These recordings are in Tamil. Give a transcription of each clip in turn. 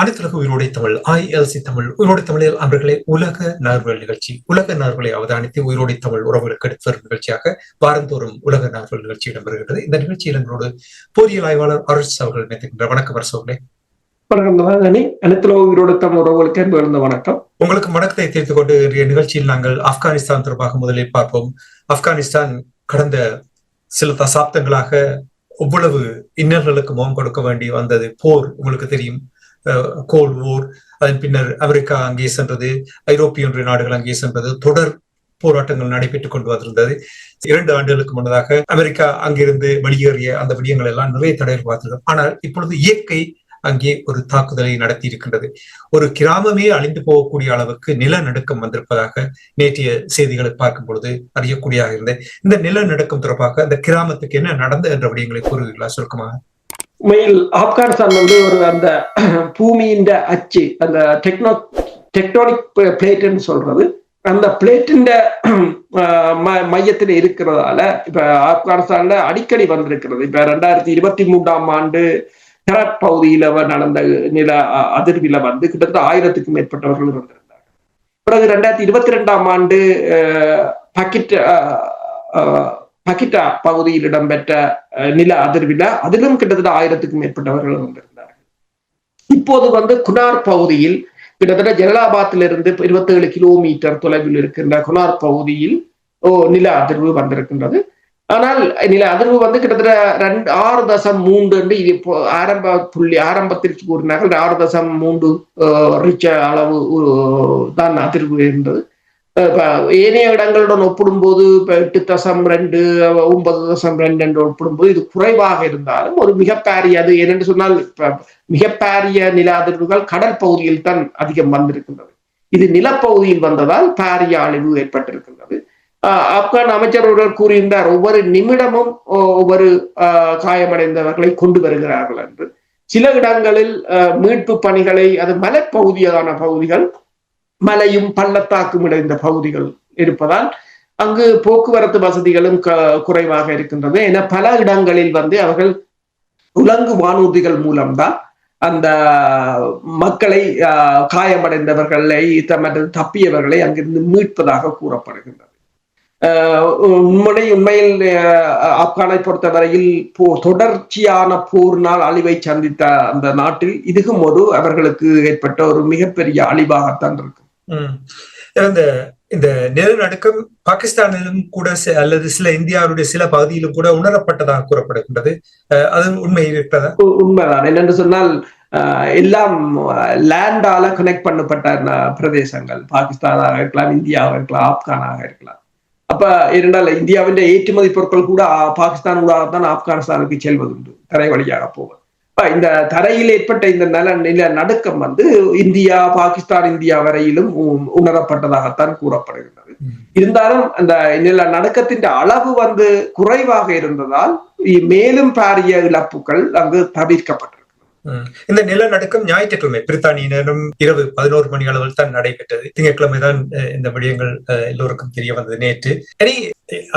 அனைத்துலக உயிரோடை தமிழ் ஐஎல்சி தமிழ் உயிரோடை தமிழில் அன்பர்களே உலக நார்வல் நிகழ்ச்சி. உலக நார்வலை அவதானித்து உயிரோடை தமிழ் உறவுகளுக்கு எடுத்து வரும் நிகழ்ச்சியாக வாரந்தோறும் உலக நார்வல் நிகழ்ச்சி இடம்பெறுகிறது. இந்த நிகழ்ச்சியில் எங்களோடு பொறியியல் ஆய்வாளர் அருஷ் அவர்கள் நினைக்கின்ற வணக்கம் அரசோர்களே வணக்கம் உங்களுக்கு வணக்கத்தை தீர்த்து கொண்டு நிகழ்ச்சியில் நாங்கள் ஆப்கானிஸ்தான் தொடர்பாக முதலில் பார்ப்போம். ஆப்கானிஸ்தான் கடந்த சில தசாப்தங்களாக எவ்வளவு இன்னல்களுக்கு முகம் கொடுக்க வேண்டி வந்தது போர் உங்களுக்கு தெரியும். கோல்ட் போர் அதன் பின்னர் அமெரிக்கா அங்கே சென்றது ஐரோப்பிய ஒன்றிய நாடுகள் அங்கே சென்றது தொடர் போராட்டங்கள் நடைபெற்றுக் கொண்டு வந்திருந்தது. இரண்டு ஆண்டுகளுக்கு முன்னதாக அமெரிக்கா அங்கிருந்து வெளியேறிய அந்த விடயங்கள் எல்லாம் நிறைய தடைகள் பார்த்திருக்கிறோம் ஆனால் இப்பொழுது இயற்கை அங்கே ஒரு தாக்குதலை நடத்தி இருக்கின்றது ஒரு கிராமமே அழிந்து போகக்கூடிய அளவுக்கு நிலநடுக்கம் வந்திருப்பதாக நேற்றைய செய்திகளை பார்க்கும் பொழுது அறியக்கூடியதாக இருந்தது. இந்த நிலநடுக்கம் தொடர்பாக அந்த கிராமத்துக்கு என்ன நடந்தது என்ற விடயங்களை கூறுவீர்களா? சுருக்கமாக. உண்மையில் ஆப்கானிஸ்தான் வந்து ஒரு அந்த பூமியின் அச்சு அந்த டெக்னோ டெக்டானிக் பிளேட்டுன்னு சொல்றது. அந்த பிளேட்டின் மையத்தில் இருக்கிறதால இப்ப ஆப்கானிஸ்தான்ல அடிக்கடி வந்திருக்கிறது. இப்ப ரெண்டாயிரத்தி இருபத்தி மூன்றாம் ஆண்டு ஹெராட் பகுதியில நடந்த நில அதிர்வில வந்து கிட்டத்தட்ட ஆயிரத்துக்கும் மேற்பட்டவர்கள் வந்திருந்தாங்க. பிறகு ரெண்டாயிரத்தி இருபத்தி ரெண்டாம் ஆண்டு பக்கிட் பகிட்டா பகுதியில் இடம்பெற்ற நில அதிர்வில அதிலும் கிட்டத்தட்ட ஆயிரத்துக்கும் மேற்பட்டவர்கள் வந்திருந்தார்கள். இப்போது வந்து குனார் பகுதியில் கிட்டத்தட்ட ஜலலாபாத்திலிருந்து இருபத்தி ஏழு கிலோமீட்டர் தொலைவில் இருக்கின்ற குனார் பகுதியில் ஓ நில அதிர்வு வந்திருக்கின்றது. ஆனால் நில அதிர்வு வந்து கிட்டத்தட்ட ரெண்டு ஆறு தசம் மூன்று என்று இது இப்போ ஆரம்ப புள்ளி ஆரம்பத்திற்கு கூறினார்கள். ஆறு தசம் மூன்று ரிச்ச அளவு தான் அதிர்வு இருந்தது. ஏனைய இடங்களுடன் ஒப்பிடும்போது இப்ப எட்டு தசம் ரெண்டு ஒன்பது தசம் ரெண்டு என்று ஒப்பிடும்போது இது குறைவாக இருந்தாலும் ஒரு மிகப்பெரிய அது என்னென்று சொன்னால் மிகப்பெரிய நில அதிர்வுகள் கடல் பகுதியில் தான் அதிகம் வந்திருக்கின்றது இது நிலப்பகுதியில் வந்ததால் பாரிய அழிவு ஏற்பட்டிருக்கின்றது ஆப்கான் அமைச்சர் கூறியிருந்தார் ஒவ்வொரு நிமிடமும் ஒவ்வொரு காயமடைந்தவர்களை கொண்டு வருகிறார்கள் என்று சில இடங்களில் மீட்பு பணிகளை அது மலைப்பகுதியான பகுதிகள் மலையும் பள்ளத்தாக்கும் இடைந்த பகுதிகள் இருப்பதால் அங்கு போக்குவரத்து வசதிகளும் குறைவாக இருக்கின்றது என பல இடங்களில் வந்து அவர்கள் உலங்கு வானூர்திகள் மூலம்தான் அந்த மக்களை காயமடைந்தவர்களை தமது தப்பியவர்களை அங்கிருந்து மீட்பதாக கூறப்படுகின்றது. உண்மை உண்மையில் ஆப்கானை பொறுத்தவரையில் போ தொடர்ச்சியான போர்னால் அழிவை சந்தித்த அந்த நாட்டில் இதுகும் ஒரு அவர்களுக்கு ஏற்பட்ட ஒரு மிகப்பெரிய அழிவாகத்தான் இருக்கு. இந்த இந்த நிலநடுக்கம் பாகிஸ்தானிலும் கூட அல்லது சில இந்தியாவுடைய சில பகுதியிலும் கூட உணரப்பட்டதாக கூறப்படுகின்றது. அது உண்மை இருக்கிறதா உண்மைதான். என்னென்று சொன்னால் எல்லாம் லேண்டால கனெக்ட் பண்ணப்பட்ட பிரதேசங்கள். பாகிஸ்தானாக இருக்கலாம் இந்தியாவாக இருக்கலாம் ஆப்கானாக இருக்கலாம். அப்ப இரண்டால் இந்தியாவின் ஏற்றுமதி பொருட்கள் கூட பாகிஸ்தான் ஊடாக தான் ஆப்கானிஸ்தானுக்கு செல்வதுண்டு. தரை வழியாக போவது. இந்த தரையில் ஏற்பட்ட இந்த நல நில நடுக்கம் வந்து இந்தியா பாகிஸ்தான் இந்தியா வரையிலும் உணரப்பட்டதாகத்தான் கூறப்படுகின்றது. இருந்தாலும் அந்த நில நடுக்கத்தின் அளவு வந்து குறைவாக இருந்ததால் மேலும் பாரிய இழப்புகள் அங்கு தவிர்க்கப்பட்டிருக்கு இந்த நிலநடுக்கம் ஞாயிற்றுக்கிழமை பிரித்தானிய நேரம் இரவு பதினோரு மணி அளவில் தான் நடைபெற்றது. திங்கட்கிழமை தான் இந்த விடயங்கள் எல்லோருக்கும் தெரிய வந்தது நேற்று. சரி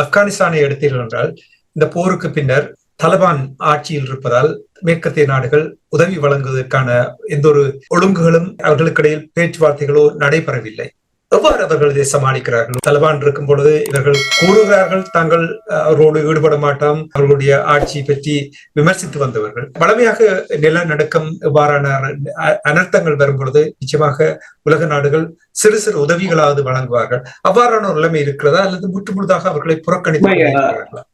ஆப்கானிஸ்தானை எடுத்தீர்கள் என்றால் இந்த போருக்கு பின்னர் தலபான் ஆட்சியில் இருப்பதால் மேற்கத்திய நாடுகள் உதவி வழங்குவதற்கான எந்த ஒரு ஒழுங்குகளும் அவர்களுக்கிடையில் பேச்சுவார்த்தைகளோ நடைபெறவில்லை. எவ்வாறு அவர்கள் இதை சமாளிக்கிறார்கள்? தலிபான் இருக்கும் பொழுது இவர்கள் கூறுகிறார்கள் தாங்கள் அவரோடு ஈடுபட மாட்டோம். அவர்களுடைய ஆட்சி பற்றி விமர்சித்து வந்தவர்கள். வளமையாக நிலநடுக்கம் இவ்வாறான அனர்த்தங்கள் வரும் பொழுது நிச்சயமாக உலக நாடுகள் சிறு சிறு உதவிகளாவது வழங்குவார்கள். அவ்வாறான ஒரு நிலைமை இருக்கிறதா? அல்லது முற்றுமுழுதாக அவர்களை புறக்கணித்து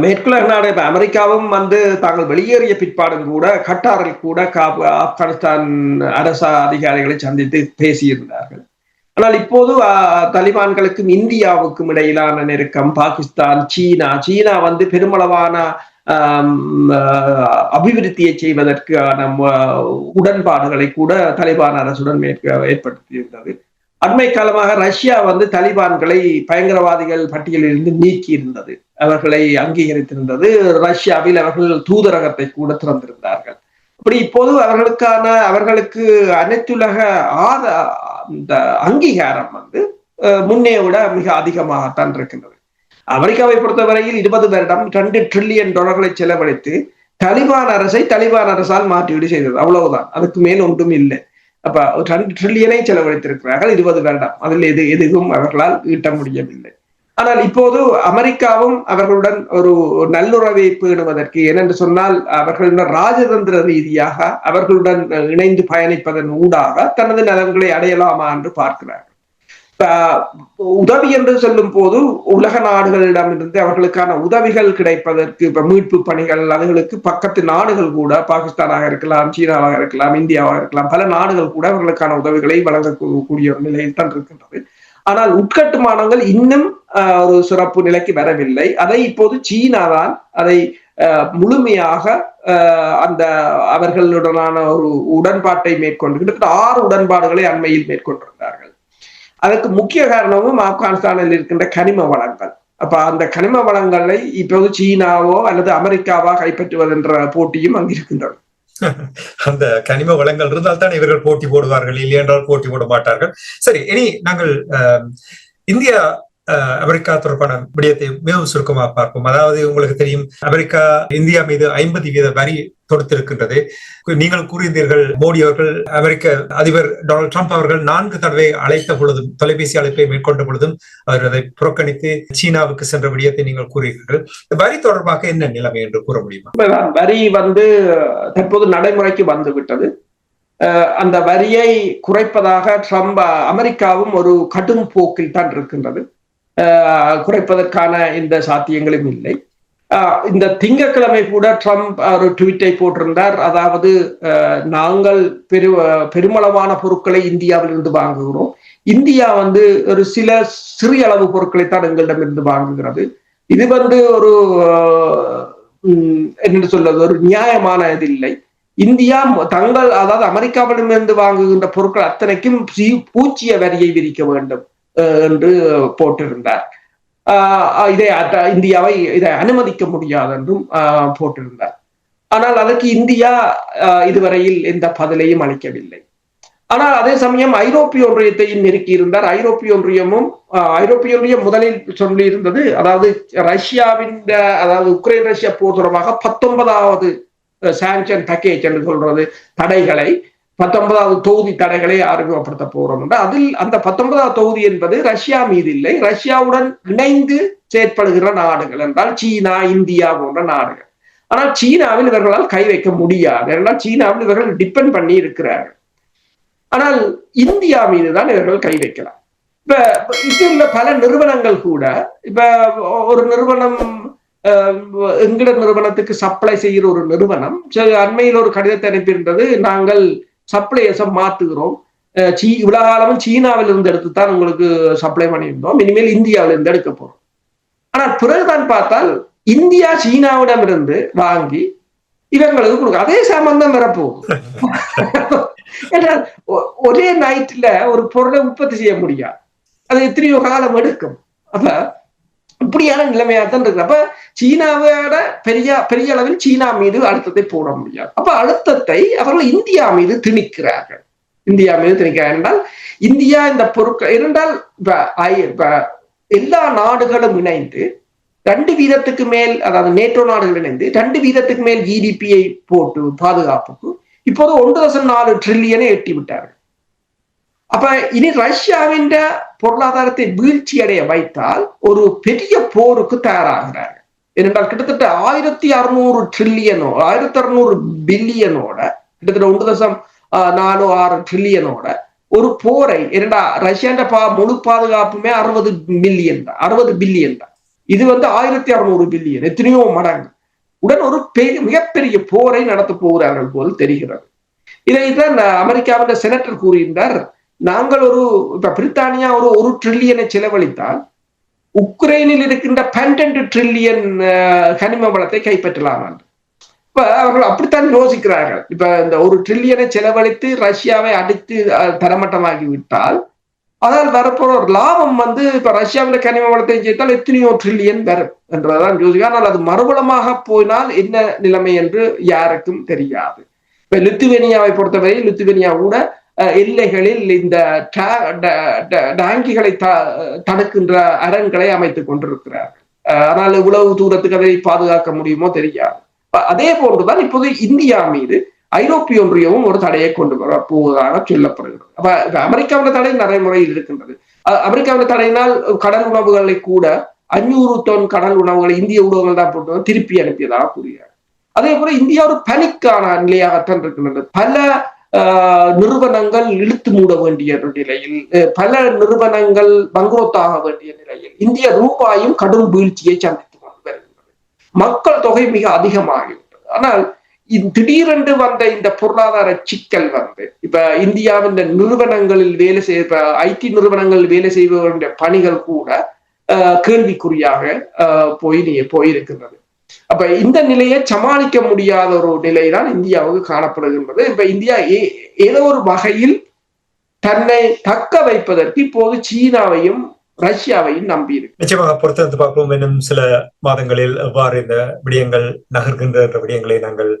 மேற்குலக நாடு இப்ப அமெரிக்காவும் வந்து தாங்கள் வெளியேறிய பிற்பாடும் கூட கட்டாரில் கூட ஆப்கானிஸ்தான் அரச அதிகாரிகளை சந்தித்து பேசியிருந்தார்கள். ஆனால் இப்போது அஹ், தலிபான்களுக்கும் இந்தியாவுக்கும் இடையிலான நெருக்கம் பாகிஸ்தான் சீனா சீனா வந்து பெருமளவான அபிவிருத்தியை செய்வதற்கான உடன்பாடுகளை கூட தலிபான் அரசுடன் ஏற்படுத்தியிருந்தது. அண்மை காலமாக ரஷ்யா வந்து தலிபான்களை பயங்கரவாதிகள் பட்டியலிலிருந்து நீக்கி இருந்தது அவர்களை அங்கீகரித்திருந்தது. ரஷ்யாவில் அவர்கள் தூதரகத்தை கூட திறந்திருந்தார்கள். அப்படி இப்போது அவர்களுக்கான அவர்களுக்கு அனைத்துலக ஆத இந்த அங்கீகாரம் வந்து அஹ், விட மிக அதிகமாகத்தான் இருக்கின்றது. அமெரிக்காவை பொறுத்தவரையில் இருபது வருடம் ரெண்டு ட்ரில்லியன் டாலர்களை செலவழித்து தலிபான் அரசை தலிபான் அரசால் மாற்றீடு செய்தது. அவ்வளவுதான். அதுக்கு மேல் ஒன்றும் இல்லை. அப்ப ரெண்டு ட்ரில்லியனை செலவழித்திருக்கிறார்கள். இருபது வருடம். அதில் எது எதுவும் அவர்களால் ஈட்ட முடியவில்லை. ஆனால் இப்போது அமெரிக்காவும் அவர்களுடன் ஒரு நல்லுறவை பேணுவதற்கு ஏனென்று சொன்னால் அவர்களுடன் ராஜதந்திர ரீதியாக அவர்களுடன் இணைந்து பயணிப்பதன் ஊடாக தனது நலன்களை அடையலாமா என்று பார்க்கிறார்கள். உதவி என்று சொல்லும் போது உலக நாடுகளிடமிருந்து அவர்களுக்கான உதவிகள் கிடைப்பதற்கு இப்ப மீட்பு பணிகள் அதுகளுக்கு பக்கத்து நாடுகள் கூட பாகிஸ்தானாக இருக்கலாம் சீனாவாக இருக்கலாம் இந்தியாவாக இருக்கலாம் பல நாடுகள் கூட அவர்களுக்கான உதவிகளை வழங்கக்கூடிய ஒரு நிலையில் தான் இருக்கின்றது. ஆனால் உட்கட்டுமானங்கள் இன்னும் ஆஹ், ஒரு சிறப்பு நிலைக்கு வரவில்லை. அதை இப்போது சீனா தான் அதை முழுமையாக ஆஹ், அந்த அவர்களுடனான ஒரு உடன்பாட்டை மேற்கொண்டு கிட்டத்தட்ட ஆறு உடன்பாடுகளை அண்மையில் மேற்கொண்டிருந்தார்கள். அதற்கு முக்கிய காரணமும் ஆப்கானிஸ்தானில் இருக்கின்ற கனிம வளங்கள். அப்ப அந்த கனிம வளங்களை இப்போது சீனாவோ அல்லது அமெரிக்காவோ கைப்பற்றுவதென்ற போட்டியும் அங்கு இருக்கின்றது. அந்த கனிம வளங்கள் இருந்தால் தான் இவர்கள் போட்டி போடுவார்கள் இல்லை என்றால் போட்டி போட மாட்டார்கள். சரி இனி நாங்கள் அஹ், இந்தியா அஹ், அமெரிக்கா தொடர்பான விடயத்தை மிகவும் சுருக்கமாக பார்ப்போம். அதாவது உங்களுக்கு தெரியும் அமெரிக்கா இந்தியா மீது ஐம்பது வீத வரி தொடுத்திருக்கின்றது. நீங்கள் கூறியிருந்தீர்கள் மோடி அவர்கள் அமெரிக்க அதிபர் டொனால்ட் ட்ரம்ப் அவர்கள் நான்கு தடவை அழைத்த பொழுதும் தொலைபேசி அழைப்பை மேற்கொண்ட பொழுதும் அவர் அதை புறக்கணித்து சீனாவுக்கு சென்ற விடயத்தை நீங்கள் கூறுகிறீர்கள் வரி தொடர்பாக என்ன நிலைமை என்று கூற முடியுமா? வரி வந்து தற்போது நடைமுறைக்கு வந்துவிட்டது. அந்த வரியை குறைப்பதாக ட்ரம்ப் அமெரிக்காவும் ஒரு கடும் போக்கில் தான் இருக்கின்றது. குறைப்பதற்கான இந்த சாத்தியங்களும் இல்லை. இந்த திங்கக்கிழமை கூட ட்ரம்ப் ஒரு ட்வீட்டை போட்டிருந்தார். அதாவது நாங்கள் பெரு பெருமளவான பொருட்களை இந்தியாவிலிருந்து வாங்குகிறோம். இந்தியா வந்து ஒரு சில சிறிய அளவு பொருட்களை தான் எங்களிடமிருந்து வாங்குகிறது. இது வந்து ஒரு உம், என்ன சொல்றது ஒரு நியாயமான இது இல்லை. இந்தியா தங்கள் அதாவது அமெரிக்காவிடமிருந்து வாங்குகின்ற பொருட்கள் அத்தனைக்கும் பூச்சிய வரியை விதிக்க வேண்டும் என்று போட்டிருந்தார். இதை இந்தியாவை இதை அனுமதிக்க முடியாது என்றும் போட்டிருந்தார். ஆனால் அதற்கு இந்தியா இதுவரையில் எந்த பதிலையும் அளிக்கவில்லை. ஆனால் அதே சமயம் ஐரோப்பிய ஒன்றியத்தையும் நெருக்கி இருந்தார் ஐரோப்பிய ஒன்றியமும் ஆஹ் ஐரோப்பிய ஒன்றியம் முதலில் சொல்லி இருந்தது அதாவது ரஷ்யாவின் அதாவது உக்ரைன் ரஷ்யா போர் தொடர்பாக பத்தொன்பதாவது சாங்ஷன் பேக்கேஜ் என்று சொல்றது தடைகளை பத்தொன்பதாவது தொகுதி தடைகளை அறிமுகப்படுத்த போறோம் என்று அதில் அந்த பத்தொன்பதாவது தொகுதி என்பது ரஷ்யா மீது இல்லை. ரஷ்யாவுடன் இணைந்து செயற்படுகிற நாடுகள் என்றால் சீனா இந்தியா போன்ற நாடுகள். ஆனால் சீனாவில் இவர்களால் கை வைக்க முடியாது. என்றால் சீனாவில் இவர்கள் டிபெண்ட் பண்ணி இருக்கிறார்கள். ஆனால் இந்தியா மீது தான் இவர்கள் கை வைக்கலாம். இப்ப இது உள்ள பல நிறுவனங்கள் கூட இப்ப ஒரு நிறுவனம் எங்கட நிறுவனத்துக்கு சப்ளை செய்கிற ஒரு நிறுவனம் அண்மையில் ஒரு கடிதத்தை அனுப்பியிருந்தது நாங்கள் சப்ளையர்ஸை மாத்துகிறோம். சீ இவ்வளவு காலமும் சீனாவில் இருந்து எடுத்து தான் உங்களுக்கு சப்ளை பண்ணியிருந்தோம். இனிமேல் இந்தியாவில இருந்து எடுக்க போறோம். ஆனால் பிறகுதான் பார்த்தால் இந்தியா சீனாவிடம் இருந்து வாங்கி இவங்களுக்கு கொடுக்கும் அதே சம்பந்தம் வரப்போகும் ஒரே நைட்ல ஒரு பொருளை உற்பத்தி செய்ய முடியாது. அது எத்தனையோ காலம் எடுக்கும். அப்ப இப்படியான நிலைமையா தான் இருக்கு அப்ப சீனாவோட பெரிய பெரிய அளவில் சீனா மீது அழுத்தத்தை போட முடியாது. அப்ப அழுத்தத்தை அவர்கள் இந்தியா மீது திணிக்கிறார்கள். இந்தியா மீது திணிக்கிறார்கள். என்றால் இந்தியா இந்த பொருட்கள் இருந்தால் எல்லா நாடுகளும் இணைந்து ரெண்டு வீதத்துக்கு மேல் அதாவது நேட்டோ நாடுகள் இணைந்து ரெண்டு வீதத்துக்கு மேல் ஜிடிபியை போட்டு பாதுகாப்புக்கு இப்போது ஒன்று தசம் நாலு ட்ரில்லியனை எட்டி விட்டார்கள் அப்ப இனி ரஷ்யாவின் பொருளாதாரத்தை வீழ்ச்சி அடைய வைத்தால் ஒரு பெரிய போருக்கு தயாராகிறார்கள். ஏனென்றால் கிட்டத்தட்ட ஆயிரத்தி அறுநூறு ட்ரில்லியனோ ஆயிரத்தி அறுநூறு பில்லியனோட கிட்டத்தட்ட ஒன்று தசம் நாலு ஆறு ட்ரில்லியனோட ஒரு போரை இரண்டா ரஷ்யாண்ட பா முழு பாதுகாப்புமே அறுபது மில்லியன் தான் அறுபது பில்லியன் தான் இது வந்து ஆயிரத்தி அறுநூறு பில்லியன் எத்தனையோ மடங்கு. உடன் ஒரு பெரிய மிகப்பெரிய போரை நடத்த போகிறார்கள் போல் தெரிகிறது. இதை தான் அமெரிக்காவின் செனட்டர் கூறியிருந்தார் நாங்கள் ஒரு இப்ப பிரித்தானியா ஒரு ஒரு ட்ரில்லியனை செலவழித்தால் உக்ரைனில் இருக்கின்ற பன்னெண்டு ட்ரில்லியன் கனிம வளத்தை கைப்பற்றலாம் இப்ப அவர்கள் அப்படித்தான் யோசிக்கிறார்கள். இப்ப இந்த ஒரு ட்ரில்லியனை செலவழித்து ரஷ்யாவை அடித்து தரமட்டமாகி விட்டால் அதால் வரப்போற ஒரு லாபம் வந்து இப்ப ரஷ்யாவில் கனிம வளத்தை சேர்த்தால் எத்தனையோ ட்ரில்லியன் வரும் என்றதான் யோசிக்க ஆனால் அது மறுபலமாக போயினால் என்ன நிலைமை என்று யாருக்கும் தெரியாது. இப்ப லித்துவேனியாவை பொறுத்தவரை லித்துவேனியா கூட எல்லைகளில் இந்த டாங்கிகளை த- தடுக்கின்ற அரண்களை அமைத்துக் கொண்டிருக்கிறார்கள் ஆனால் இவ்வளவு தூரத்துக்கு அதை பாதுகாக்க முடியுமோ தெரியாது. அதே போன்றுதான் இப்போது இந்தியா மீது ஐரோப்பிய ஒன்றியமும் ஒரு தடையை கொண்டு வர போவதாக சொல்லப்படுகிறது. அப்ப அமெரிக்காவோட தடை நடைமுறையில் இருக்கின்றது. அஹ், தடையினால் கடல் உணவுகளை கூட அஞ்சூறு டன் கடல் உணவுகளை இந்திய ஊடகங்கள் தான் போட்டு திருப்பி அனுப்பியதாக கூறுகிறார் அதே போல இந்தியா ஒரு பணிக்கான நிலையாகத்தான் இருக்கின்றது. பல நிறுவனங்கள் இழுத்து மூட வேண்டிய நிலையில் பல நிறுவனங்கள் பங்குவத்தாக வேண்டிய நிலையில் இந்திய ரூபாயும் கடும் வீழ்ச்சியை சந்தித்து கொண்டு வருகின்றது. மக்கள் தொகை மிக அதிகமாகிவிட்டது. ஆனால் திடீரென்று வந்த இந்த பொருளாதார சிக்கல் வந்து இப்ப இந்தியாவின் இந்த நிறுவனங்களில் வேலை செய்ய ஐடி நிறுவனங்களில் வேலை செய்பவர்களுடைய பணிகள் கூட கேள்விக்குறியாக ஆஹ், போய் போயிருக்கின்றது. அப்ப இந்த நிலையை சமாளிக்க முடியாத ஒரு நிலை தான் இந்தியாவுக்கு காணப்படுகின்றது. இப்ப இந்தியா ஏ- ஏதோ ஒரு வகையில் தன்னை தக்க வைப்பதற்கு இப்போது சீனாவையும் ரஷ்யாவையும் நம்பி இருக்கு நிச்சயமாக பொறுத்திருந்து பார்ப்போம். இன்னும் சில மாதங்களில் எவ்வாறு இந்த விடயங்கள் நகர்கின்ற விடயங்களை நாங்கள்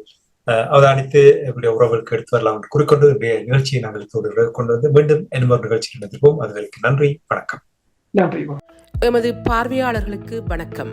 அஹ், அவதானித்து எங்களுடைய உறவுகளுக்கு எடுத்து வரலாம் என்று கூறிக்கொண்டு இன்றைய நிகழ்ச்சியை நாங்கள் இதோடு கொண்டு வந்து மீண்டும் இன்னும் ஒரு நிகழ்ச்சியில் சந்திப்போம். அதுகளுக்கு நன்றி வணக்கம். நன்றி. எமது பார்வையாளர்களுக்கு வணக்கம்.